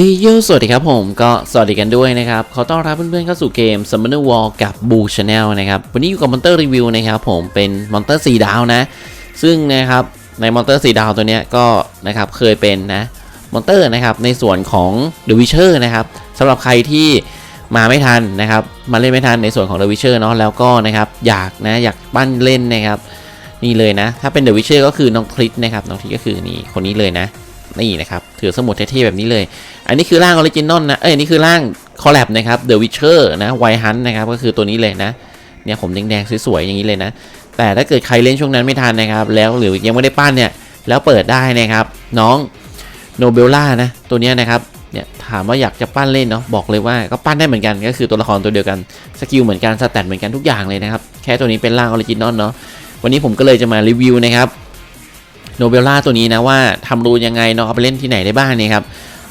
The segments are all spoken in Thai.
เอยโยสวัสดีครับผมก็สวัสดีกันด้วยนะครับ ขอต้อนรับเพื่อนๆเข้าสู่เกม Summoner War กับ Boo Channel นะครับ วันนี้อยู่กับมอนเตอร์รีวิวนะครับผมเป็นมอนเตอร์4ดาวนะ ซึ่งนะครับในมอนเตอร์4ดาวตัวเนี้ยก็นะครับเคยเป็นนะมอนเตอร์นะครับในส่วนของ The Witcher นะครับสำหรับใครที่มาไม่ทันนะครับมาเล่นไม่ทันในส่วนของ The Witcher เนาะแล้วก็นะครับอยากนะอยากปั้นเล่นนะครับนี่เลยนะ ถ้าเป็น The Witcher ก็คือน้องคลิสนะครับน้องคลิสก็คือนี่คนนี้เลยนะนี่นะครับถือสมุดเท่ๆแบบนี้เลย อันนี้คือร่างออริจินอลนะ เอ้ยนี่คือร่างคอลแลบนะครับ The Witcher นะไวฮันนะครับ ก็คือตัวนี้เลยนะ เนี่ยผมแดงๆสวยๆอย่างนี้เลยนะ แต่ถ้าเกิดใครเล่นช่วงนั้นไม่ทันนะครับ แล้วหรือยังไม่ได้ปั้นเนี่ย แล้วเปิดได้นะครับ น้องโนเบลล่านะ ตัวนี้นะครับเนี่ยถามว่าอยากจะปั้นเล่นเนาะบอกเลยว่าก็ปั้นได้เหมือนกันก็คือตัวละครตัวเดียวกันสกิลเหมือนกันสแตทเหมือนกันทุกอย่างเลยนะครับ แค่ตัวนี้เป็นร่างออริจินอลเนาะวันนี้ผมก็เลยจะมารีวิวนะครับโนเบลล่าตัวนี้นะว่าทำรูยังไงเนาะเอาไปเล่นที่ไหนได้บ้างเนี่ยครับ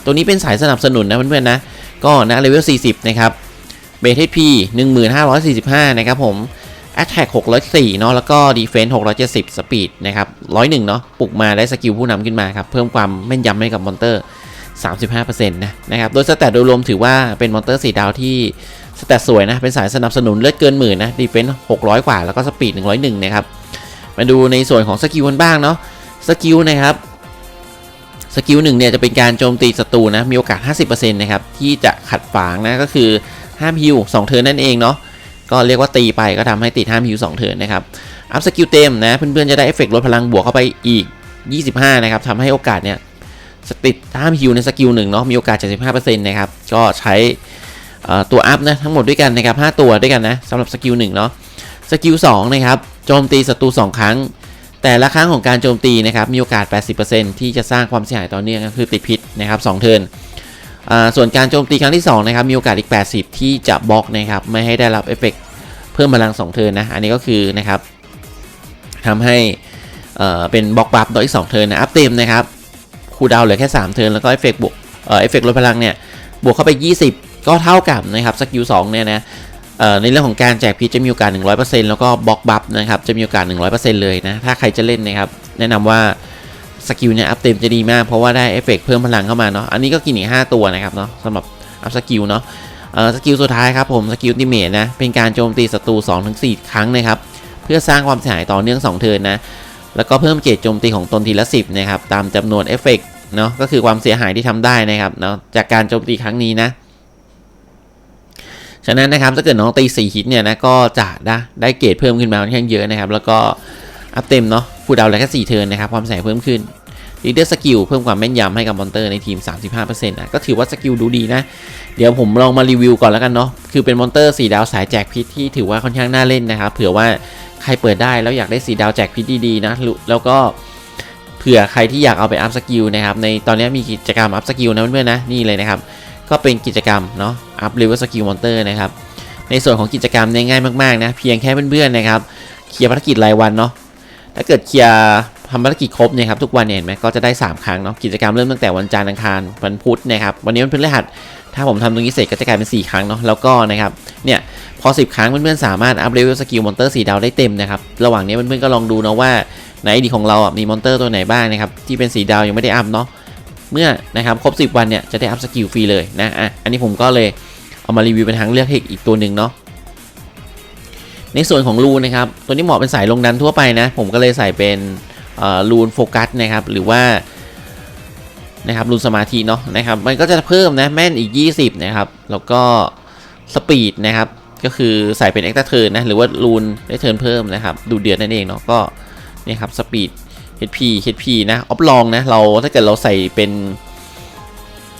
ตัวนี้เป็นสายสนับสนุนนะเพื่อนๆนะ ก็นะเลเวล 40 นะครับเบสเทพี1545 นะครับผม Attack 604 เนาะแล้วก็ Defense 670 Speed นะครับ 101 เนาะปลุกมาได้สกิลผู้นำขึ้นมาครับ เพิ่มความแม่นยำให้กับมอนเตอร์ 35%นะนะครับ โดยสแตทโดยรวมถือว่าเป็นมอนเตอร์4ดาวที่สแตทสวยนะ เป็นสายสนับสนุนเลือดเกินหมื่นนะ Defense 600 กว่า แล้วก็ Speed 101 นะครับ มาดูในส่วนของสกิลกันบ้างเนาะสกิลนะครับ สกิลหนึ่งเนี่ยจะเป็นการโจมตีศัตรูนะมีโอกาส 50%นะครับที่จะขัดฝางนะก็คือห้ามฮิว2เทิร์นนั่นเองเนาะก็เรียกว่าตีไปก็ทำให้ติดห้ามฮิว2เทิร์นนะครับอัพสกิลเต็มนะเพื่อนๆจะได้เอฟเฟกต์ลดพลังบวกเข้าไปอีก 25 นะครับทำให้โอกาสเนี่ยติดห้ามฮิวในสกิลหนึ่งเนาะมีโอกาส 75%นะครับก็ใช้ตัวอัพนะทั้งหมดด้วยกันนะครับ5ตัวด้วยกันนะสำหรับสกิลหนึ่งเนาะสกิล2นะครับโจมตีศัตรู2 ครั้ง แต่ละครั้งของการโจมตีนะครับมีโอกาส 80%ที่จะสร้างความเสียหายต่อเนื่องก็คือติดพิษนะครับ2เทิร์นส่วนการโจมตีครั้งที่2นะครับมีโอกาสอีก 80 ที่จะบล็อกนะครับไม่ให้ได้รับเอฟเฟกเพิ่มพลัง2เทิร์นนะอันนี้ก็คือนะครับทำให้เป็นบล็อกบัฟต่ออีก2เทิร์นนะอัพเต็มนะครับคูดาวเหลือแค่ 3 เทิร์นแล้วก็เอฟเฟกบวกเอฟเฟกลดพลังเนี่ยบวกเข้าไป 20 ก็เท่ากับนะครับสกิล2เนี่ยนะ ในเรื่องของการแจกพิษจะมีโอกาส 100%แล้วก็บล็อกบัฟนะครับจะมีโอกาส 100%เลยนะถ้าใครจะเล่นนะครับแนะนำว่าสกิลเนี่ยอัพเต็มจะดีมากเพราะว่าได้เอฟเฟกเพิ่มพลังเข้ามาเนาะอันนี้ก็กินอีก5ตัวนะครับเนาะสำหรับอัพสกิลเนาะสกิลสุดท้ายครับผมสกิลติเมทนะเป็นการโจมตีศัตรู2-4 ครั้งนะครับเพื่อสร้างความเสียหายต่อเนื่อง 2 เทิร์นนะแล้วก็เพิ่มเกรดโจมตีของตนทีละ 10นะครับตามจำนวนเอฟเฟกเนาะก็คือความเสียหายที่ทำได้นะครับเนาะจากการโจมตีครั้งนี้นะ ฉะนั้นนะครับถ้าเกิดน้องตี4ฮิตเนี่ยนะก็จะได้ได้เกรดเพิ่มขึ้นมาค่อนข้างเยอะนะครับ แล้วก็อัพเต็มเนาะฟูดาวเหลือแค่4เทิร์นนะครับความแสงเพิ่มขึ้นลีดเดอร์สกิลเพิ่มความแม่นยำให้กับมอนเตอร์ในทีม 35%นะก็ถือว่าสกิลดูดีนะ เดี๋ยวผมลองมารีวิวก่อนแล้วกันเนาะคือเป็นมอนเตอร์4ดาวสายแจกพิษที่ถือว่าค่อนข้างน่าเล่นนะครับเผื่อว่าใครเปิดได้แล้วอยากได้4ดาวแจกพิษดีๆนะแล้วก็เผื่อใครที่อยากเอาไปอัพสกิลนะครับในตอนนี้มีกิจกรรมอัพสกิลนะเพื่อนๆนะนี่เลยนะครับ ก็เป็นกิจกรรมเนาะอัพเลเวลสกิลมอนเตอร์นะครับในส่วนของกิจกรรมเนี่ยง่ายมากๆนะเพียงแค่เพื่อนๆนะครับเคลียร์ภารกิจรายวันเนาะถ้าเกิดเคลียร์ทำภารกิจครบเนี่ยครับทุกวันเห็นไหมก็จะได้ 3 ครั้งเนาะกิจกรรมเริ่มตั้งแต่วันจันทร์อังคารวันพุธนะครับวันนี้วันเพฤหัส ถ้าผมทำตรงนี้เสร็จก็จะกลายเป็น 4 ครั้งเนาะแล้วก็นะครับเนี่ยพอ 10 ครั้งเพื่อนๆสามารถอัพเลเวลสกิลมอนเตอร์4ดาวได้เต็มนะครับระหว่างนี้เพื่อนๆก็ลองดูนะว่าในไอดีของเราอะมีมอนเตอร์ตัวไหนบ้างนะครับที่เป็นสีดาวยังไม่ได้อัพเนาะ เมื่อนะครับครบ 10 วันเนี่ยจะได้อัพสกิลฟรีเลยนะอะอันนี้ผมก็เลยเอามารีวิวเป็นทางเลือกให้อีกตัวหนึ่งเนาะในส่วนของรูนนะครับตัวนี้เหมาะเป็นสายลงดันทั่วไปนะ ผมก็เลยใส่เป็นรูนโฟกัสนะครับหรือว่านะครับรูนสมาธิเนาะนะครับมันก็จะเพิ่มนะแม่นอีก 20นะครับแล้วก็สปีดนะครับก็คือใส่เป็นเอ็กซ์ตเทิร์นนะหรือว่ารูนได้เทิร์นเพิ่มนะครับดูเดือดนั่นเองเนาะก็นี่ครับสปีด HP HP นะออฟลองนะเราถ้าเกิดเราใส่เป็น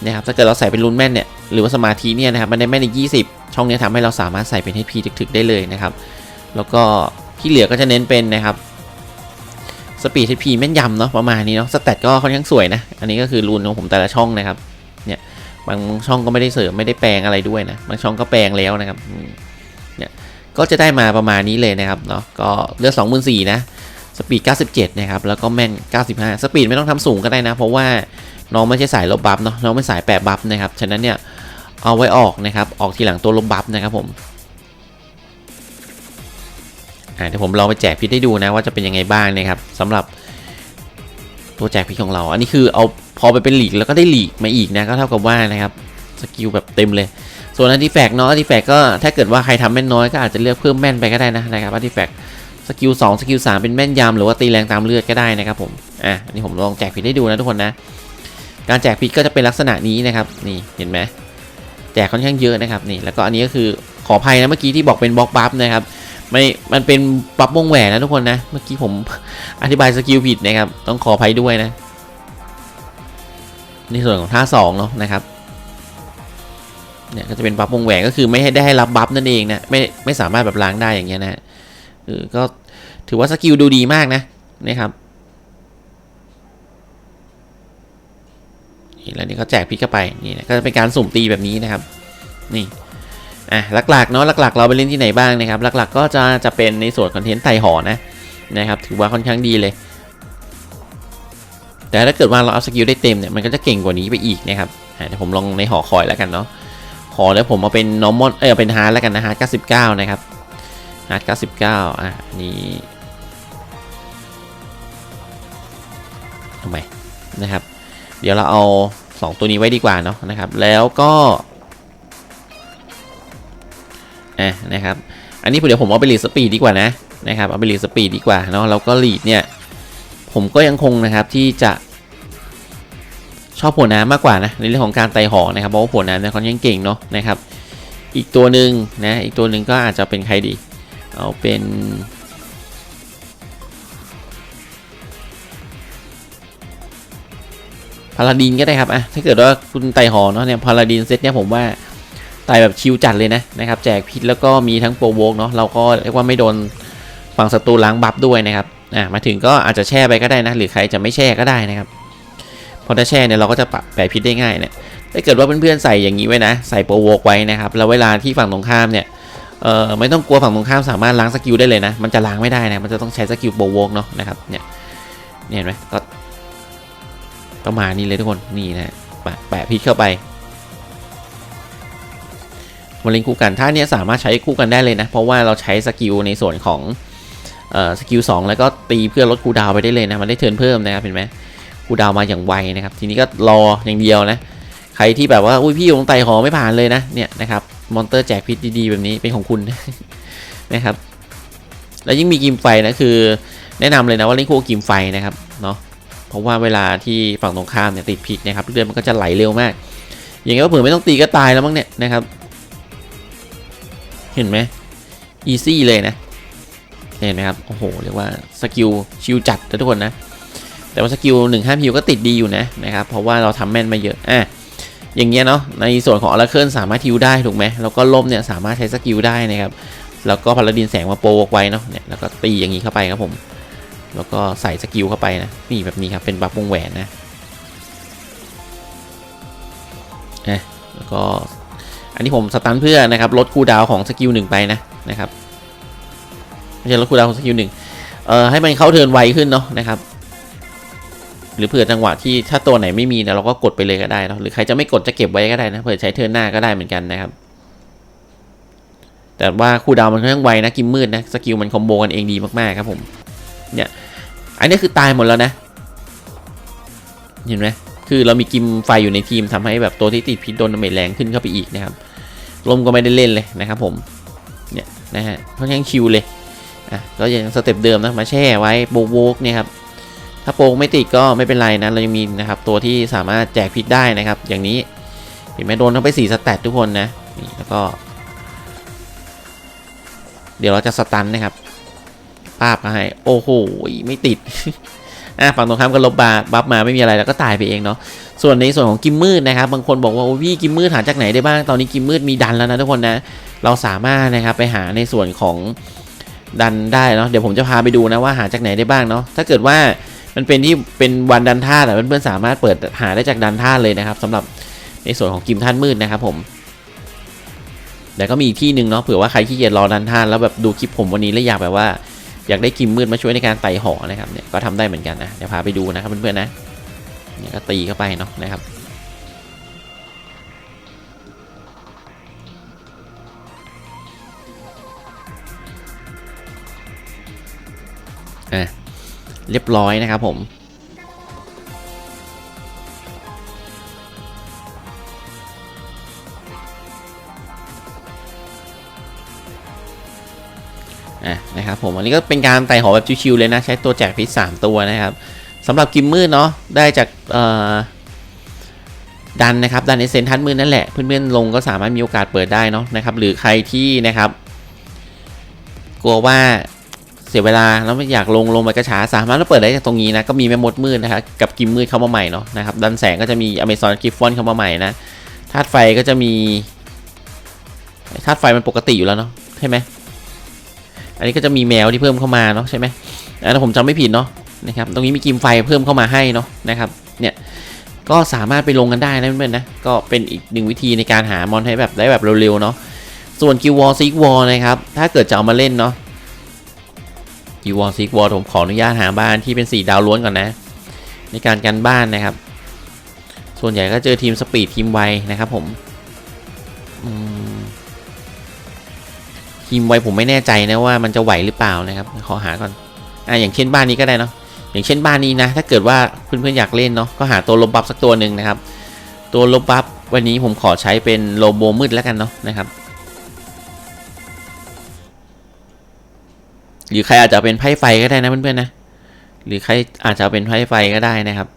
นะครับถ้าเกิดเราใส่เป็นรูนแม่นเนี่ยหรือว่าสมาธิเนี่ยนะครับมันได้แม่นอีก20 ช่องนี้ทำให้เราสามารถใส่เป็น HP ถึกๆได้เลยนะครับ แล้วก็ที่เหลือก็จะเน้นเป็นนะครับสปีดทีพีแม่นยำเนาะประมาณนี้เนาะสแตทก็ค่อนข้างสวยนะ อันนี้ก็คือรูนของผมแต่ละช่องนะครับเนี่ยบางช่องก็ไม่ได้เสริมไม่ได้แปลงอะไรด้วยนะบางช่องก็แปลงแล้วนะครับเนี่ยก็จะได้มาประมาณนี้เลยนะครับเนาะก็เลือดสองหมื่นสี่นะ สปีด 97 นะครับ แล้วก็แม่น 95 สปีดไม่ต้องทำสูงก็ได้นะ เพราะว่าน้องไม่ใช่สายลบบัฟเนาะ น้องไม่สายแปะบัฟนะครับ ฉะนั้นเนี่ย เอาไว้ออกนะครับ ออกทีหลังตัวลบบัฟนะครับผมเดี๋ยวผมลองไปแจกพิษให้ดูนะว่าจะเป็นยังไงบ้างนะครับสำหรับตัวแจกพิษของเรา อันนี้คือเอาพอไปเป็นหลีกแล้วก็ได้หลีกมาอีกนะ ก็เท่ากับว่านะครับสกิลแบบเต็มเลย ส่วนอันติแฟกเนาะอันติแฟกก็ถ้าเกิดว่าใครทำแม่นน้อยก็อาจจะเลือกเพิ่มแม่นไปก็ได้นะนะครับอันติแฟก สกิล2สกิล3เป็นแม่นยำหรือว่าตีแรงตามเลือดก็ได้นะครับผมอะอันนี้ผมลองแจกพิษให้ดูนะทุกคนนะ การแจกพิษก็จะเป็นลักษณะนี้นะครับนี่เห็นไหมแจกค่อนข้างเยอะนะครับนี่แล้วก็อันนี้ก็คือขออภัยนะเมื่อกี้ที่บอกเป็นบล็อกบัฟนะครับไม่มันเป็นบัฟวงแหวนนะทุกคนนะเมื่อกี้ผมอธิบายสกิลผิดนะครับต้องขออภัยด้วยนะในส่วนของท่าสองเนาะนะครับเนี่ยก็จะเป็นบัฟวงแหวนก็คือไม่ให้ได้ให้รับบัฟนั่นเองนะไม่ไม่สามารถแบบล้างได้อย่างเงี้ยนะเออก็ ถือว่าสกิลดูดีมากนะนะครับนี่แล้วนี่เขาแจกพิษเข้าไปนี่นะก็จะเป็นการสุ่มตีแบบนี้นะครับนี่อะหลักๆเนาะหลักๆ เราไปเล่นที่ไหนบ้างนะครับ หลักๆ ก็จะจะเป็นในส่วนคอนเทนต์ไต่หอนะนะครับ ถือว่าค่อนข้างดีเลย แต่ถ้าเกิดว่าเราเอาสกิลได้เต็มเนี่ยมันก็จะเก่งกว่านี้ไปอีกนะครับเดี๋ยวผมลองในหอคอยแล้วกันเนาะหอแล้วผมเอาเป็น normal เออเป็นฮาร์ดแล้วกันนะฮาร์ด99นะครับฮาร์ด99อะอันนี่ำไมนะครับ เดี๋ยวเราเอา 2 ตัวนี้ไว้ดีกว่าเนาะนะครับ แล้วก็อะนะครับ อันนี้เดี๋ยวผมเอาไปรีดสปีดดีกว่านะนะครับ เอาไปรีดสปีดดีกว่าเนาะแล้วก็รีดเนี่ย ผมก็ยังคงนะครับที่จะชอบผลน้ำมากกว่านะในเรื่องของการไต่หอนะครับเพราะว่าผลน้ำเนี่ยเขายังเก่งเนาะนะครับ อีกตัวหนึ่งนะอีกตัวหนึ่งก็อาจจะเป็นใครดี เอาเป็นาราดินก็ได้ครับอะถ้าเกิดว่าคุณไต่หอเนาะเนี่ยพาราดินเซตเนี่ยผมว่าไต่แบบชิวจัดเลยนะนะครับแจกพิษแล้วก็มีทั้งโปรโวกเนาะเราก็เรียกว่าไม่โดนฝั่งศัตรูล้างบัฟด้วยนะครับอะมาถึงก็อาจจะแช่ไปก็ได้นะหรือใครจะไม่แช่ก็ได้นะครับพอถ้าแช่เนี่ยเราก็จะปะแปะพิษได้ง่ายเนี่ยถ้าเกิดว่าเพื่อนๆใส่อย่างนี้ไว้นะใส่โปรโวกไว้นะครับแล้วเวลาที่ฝั่งตรงข้ามเนี่ยเอ่อไม่ต้องกลัวฝั่งตรงข้ามสามารถล้างสกิลได้เลยนะ มันจะล้างไม่ได้นะ มันจะต้องใช้สกิลโปรโวกเนาะนะครับ เนี่ยเนี่ยเห็นไหมก็ ก็มานี่เลยทุกคน นี่นะแปะพิษเข้าไปมาเล่นคู่กันท่าเนี้ยสามารถใช้คู่กันได้เลยนะ เพราะว่าเราใช้สกิลในส่วนของออสกิลสองแล้วก็ตีเพื่อลดคูดาวไปได้เลยนะ มันได้เทิร์นเพิ่มนะครับเห็นไหมคูดาวมาอย่างไวนะครับ ทีนี้ก็รออย่างเดียวนะ ใครที่แบบว่า อุ้ยพี่ลงไตหอไม่ผ่านเลยนะ เนี่ยนะครับมอนเตอร์แจกพิษดีๆแบบนี้เป็นของคุณนะครับ แล้วยิ่งมีกิมไฟนะคือ แนะนำเลยนะว่าเล่นคู่กิมไฟนะครับเนาะ เพราะว่าเวลาที่ฝั่งตรงข้ามเนี่ยติดพิษนะครับเลือดมันก็จะไหลเร็วมาก อย่างเงี้ยก็เผื่อไม่ต้องตีก็ตายแล้วมั้งเนี่ยนะครับ เห็นไหมอีซี่เลยนะ เห็นไหมครับ โอ้โห เรียกว่าสกิลชิลจัดนะทุกคนนะ แต่ว่าสกิลหนึ่งห้าพิวก็ติดดีอยู่นะนะครับ เพราะว่าเราทำแม่นมาเยอะ อะ อย่างเงี้ยเนาะ ในส่วนของอลาเคิลสามารถทิวได้ถูกไหม แล้วก็ล่มเนี่ยสามารถใช้สกิลได้นะครับ แล้วก็พาราดินแสงมาโปรไว้เนาะ เนี่ย แล้วก็ตีอย่างนี้เข้าไปครับผม แล้วก็ใส่สกิลเข้าไปนะนี่แบบนี้ครับเป็นบัฟวงแหวนนะนะแล้วก็อันนี้ผมสตันเพื่อนะครับลดคูดาวของสกิลหนึ่งไปนะนะครับไม่ใช่ลดคูดาวของสกิลหนึ่งเอ่อให้มันเข้าเทินไวขึ้นเนาะนะครับ หรือเผื่อจังหวะที่ถ้าตัวไหนไม่มีนะเราก็กดไปเลยก็ได้เนาะหรือใครจะไม่กดจะเก็บไว้ก็ได้นะเผื่อใช้เทินหน้าก็ได้เหมือนกันนะครับแต่ว่าคูดาวมันค่อนข้างไวนะกิมมืดนะสกิลมันคอมโบกันเองดีมากๆครับผมเนี่ย อันนี้คือตายหมดแล้วนะ เห็นไหมคือเรามีกิมไฟอยู่ในทีมทำให้แบบตัวที่ติดพิษโดนดาเมจแรงขึ้นเข้าไปอีกนะครับลมก็ไม่ได้เล่นเลยนะครับผมเนี่ยนะฮะค่อนข้างชิวเลยอะก็ยังสเต็ปเดิมนะมาแช่ไว้โบกโวกเนี่ยครับถ้าโปกไม่ติดก็ไม่เป็นไรนะเรายังมีนะครับตัวที่สามารถแจกพิษได้นะครับ อย่างนี้เห็นไหมโดนทั้งไป4สแตททุกคนนะนี่แล้วก็ เดี๋ยวเราจะสตันนะครับ ภาพมาให้ โอ้โห ไม่ติดอะฝั่งตรงข้ามก็ลบบาบัฟมาไม่มีอะไรแล้วก็ตายไปเองเนาะส่วนในส่วนของกิมมืดนะครับบางคนบอกว่าโอ้พี่กิมมืดหาจากไหนได้บ้างตอนนี้กิมมืดมีดันแล้วนะทุกคนนะ เราสามารถนะครับไปหาในส่วนของดันได้เนาะเดี๋ยวผมจะพาไปดูนะว่าหาจากไหนได้บ้างเนาะถ้าเกิดว่ามันเป็นที่เป็นวันดันท่าแต่เพื่อนๆสามารถเปิดหาได้จากดันท่าเลยนะครับสำหรับในส่วนของกิมท่านมืดนะครับผมแต่ก็มีอีกที่หนึ่งเนาะเผื่อว่าใครขี้เกียจรอดันท่านแล้วแบบดูคลิปผมวันนี้แล้วอยากแบบว่า อยากได้กิมมืดมาช่วยในการไต่หอนะครับเนี่ยก็ทำได้เหมือนกันนะเดี๋ยวพาไปดูนะครับเพื่อนๆนะเนี่ยก็ตีเข้าไปเนาะนะครับอะเรียบร้อยนะครับผม นะครับผมอันนี้ก็เป็นการไต่หอแบบชิวๆเลยนะใช้ตัวแจกพิษสามตัวนะครับสำหรับกิมมืดเนาะได้จากดันนะครับดันในเซนทันมืดนั่นแหละเพื่อนๆลงก็สามารถมีโอกาสเปิดได้เนาะนะครับหรือใครที่นะครับ กลัวว่าเสียเวลาแล้วไม่อยากลงลงไปกระชาสามารถเปิดได้จากตรงนี้นะก็มีแม่มดมืดนะครับกับกิมมืดเข้ามาใหม่เนาะนะครับดันแสงก็จะมีอเมซอนกิฟฟอนเข้ามาใหม่นะธาตุไฟก็จะมีธาตุไฟมันปกติอยู่แล้วเนาะใช่ไหม อันนี้ก็จะมีแมวที่เพิ่มเข้ามาเนาะใช่ไหมอันนั้นผมจำไม่ผิดเนาะนะครับตรงนี้มีกิมไฟเพิ่มเข้ามาให้เนาะนะครับเนี่ยก็สามารถไปลงกันได้นะเพื่อนๆนะก็เป็นอีกหนึ่งวิธีในการหามอนให้แบบได้แบบเร็วๆเนาะส่วนกิววอลซิกวอลนะครับถ้าเกิดจะเอามาเล่นเนาะกิวอลซิกวอลผมขออนุญาตหาบ้านที่เป็น 4 ดาวล้วนก่อนนะ ในการกันบ้านนะครับ ส่วนใหญ่ก็เจอทีมสปีดทีมไวนะครับผมอืม ทีมไวผมไม่แน่ใจนะว่ามันจะไหวหรือเปล่านะครับขอหาก่อนอะอย่างเช่นบ้านนี้ก็ได้เนาะอย่างเช่นบ้านนี้นะ ถ้าเกิดว่าเพื่อนๆอยากเล่นเนาะก็หาตัวลบบัฟสักตัวหนึ่งนะครับ ตัวลบบัฟวันนี้ผมขอใช้เป็นโลโบมืดแล้วกันเนาะนะครับ หรือใครอาจจะเป็นไพ่ไฟก็ได้นะเพื่อนๆนะหรือใครอาจจะเป็นไพ่ไฟก็ได้นะครับ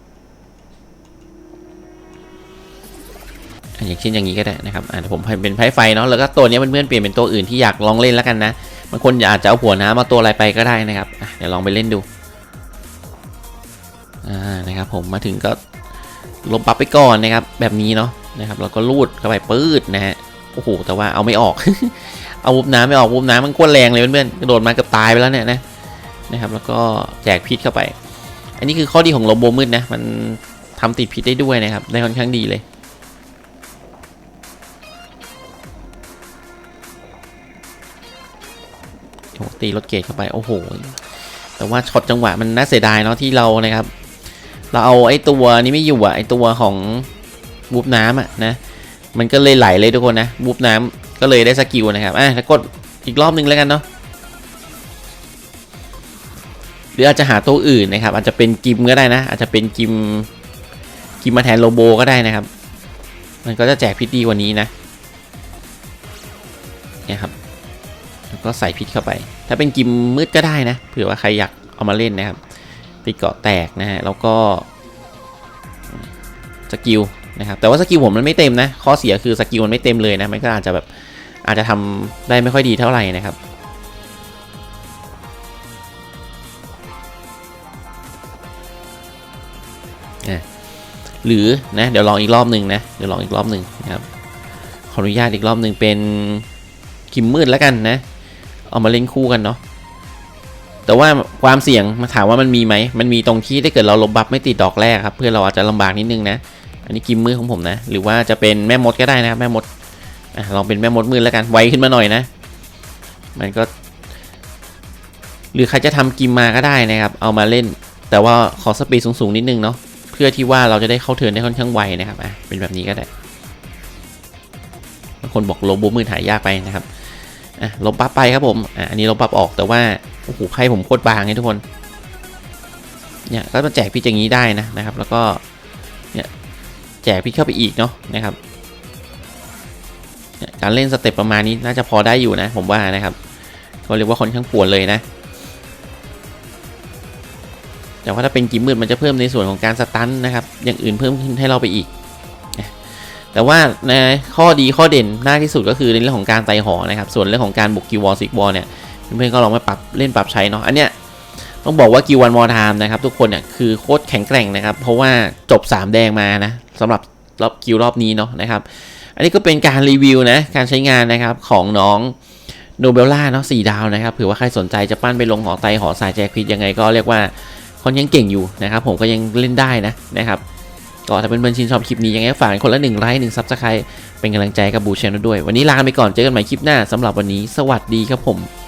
อย่างเช่นอย่างนี้ก็ได้นะครับอ่าผมเป็นไพ่ไฟเนาะแล้วก็ตัวนี้เพื่อนๆเปลี่ยนเป็นตัวอื่นที่อยากลองเล่นแล้วกันนะบางคนอาจจะเอาหัวน้ำมาตัวอะไรไปก็ได้นะครับอะเดี๋ยวลองไปเล่นดูอ่านะครับผมมาถึงก็ลบปั๊บไปก่อนนะครับแบบนี้เนาะนะครับแล้วก็ลูดเข้าไปปืดนะฮะโอ้โหแต่ว่าเอาไม่ออก เอาวุบน้ำไม่ออกวุบน้ำมันก้นแรงเลยเพื่อนๆกระโดดมากือบตายไปแล้วเนี่ยนะนะครับ แล้วก็แจกพิษเข้าไป อันนี้คือข้อดีของโลโบมืดนะมันทำติดพิษได้ด้วยนะครับได้ค่อนข้างดีเลย ตีรถเกตเข้าไปโอ้โหแต่ว่าช็อตจังหวะมันน่าเสียดายเนาะที่เรานะครับ เราเอาไอ้ตัวนี้ไม่อยู่อะไอ้ตัวของบูบน้ำอะนะมันก็เลยไหลเลยทุกคนนะบูบน้ำก็เลยได้สกิลนะครับอะแล้วกดอีกรอบนึงแล้วกันเนาะหรืออาจจะหาตัวอื่นนะครับ อาจจะเป็นกิมก็ได้นะ อาจจะเป็นกิมกิมมาแทนโลโบก็ได้นะครับ มันก็จะแจกพิษดีกว่านี้นะ ก็ใส่พิษเข้าไป ถ้าเป็นกิมมืดก็ได้นะเผื่อว่าใครอยากเอามาเล่นนะครับตีเกาะแตกนะฮะแล้วก็สกิลนะครับแต่ว่าสกิลผมมันไม่เต็มนะข้อเสียคือสกิลมันไม่เต็มเลยนะมันก็อาจจะแบบอาจจะทำได้ไม่ค่อยดีเท่าไหร่นะครับหรือนะเดี๋ยวลองอีกรอบหนึ่งนะเดี๋ยวลองอีกรอบหนึ่งนะครับขออนุญาตอีกรอบหนึ่งเป็นกิมมืดแล้วกันนะ เอามาเล่นคู่กันเนาะแต่ว่าความเสี่ยงมาถามว่ามันมีไหม มันมีตรงที่ถ้าเกิดเราลบบัฟไม่ติดดอกแรกครับเพื่อเราอาจจะลำบากนิดนึงนะ อันนี้กิมมืดของผมนะ หรือว่าจะเป็นแม่มดก็ได้นะครับแม่มดอลองเป็นแม่มดมืดแล้วกันไวขึ้นมาหน่อยนะ มันก็ หรือใครจะทำกิมมาก็ได้นะครับ เอามาเล่น แต่ว่าขอสปีดสูงๆนิดนึงเนาะเพื่อที่ว่าเราจะได้เข้าเทิร์นได้ค่อนข้างไวนะครับอะเป็นแบบนี้ก็ได้บางคนบอกลบบูมือถ่ายยากไปนะครับ อะลบปั๊บไปครับผมอะอันนี้ลบปั๊บออกแต่ว่าโอ้โหไพ่ผมโคตรบางเลยทุกคนเนี่ยก็มาแจกพิษอย่างนี้ได้นะนะครับ แล้วก็เนี่ยแจกพิษเข้าไปอีกเนาะนะครับการเล่นสเต็ปประมาณนี้น่าจะพอได้อยู่นะ ผมว่านะครับก็เรียกว่าค่อนข้างปวดเลยนะ แต่ว่าถ้าเป็นกิมมืดมันจะเพิ่มในส่วนของการสตันนะครับ อย่างอื่นเพิ่มขึ้นให้เราไปอีก แต่ว่าในข้อดีข้อเด่นมากที่สุดก็คือในเรื่องของการไต่หอนะครับ ส่วนเรื่องของการบุกกิวอลซิกวอลเนี่ยเพื่อนๆก็ลองมาปรับเล่นปรับใช้เนาะอันเนี้ยต้องบอกว่ากิววันมอร์ไทม์นะครับ ทุกคนเนี่ยคือโคตรแข็งแกร่งนะครับ เพราะว่าจบ 3 แดงมานะสำหรับรอบกิวรอบนี้เนาะนะครับ อันนี้ก็เป็นการรีวิวนะการใช้งานนะครับของน้องโนเบลล่าเนาะสดาวนะครับเผื่อว่าใครสนใจจะปั้นไปลงหอไตหอสายแจกพิษยังไงก็เรียกว่าคนข้างเก่งอยู่นะครับ ผมก็ยังเล่นได้นะนะครับ ก็ถ้าเป็นเพื่อนๆชินชอบคลิปนี้ยังไงฝากคนละหนึ่งไลค์หนึ่งซับสไครต์เป็นกำลังใจกับบูชแนลด้วย วันนี้ลาไปก่อนเจอกันใหม่คลิปหน้าสำหรับวันนี้ สวัสดีครับผม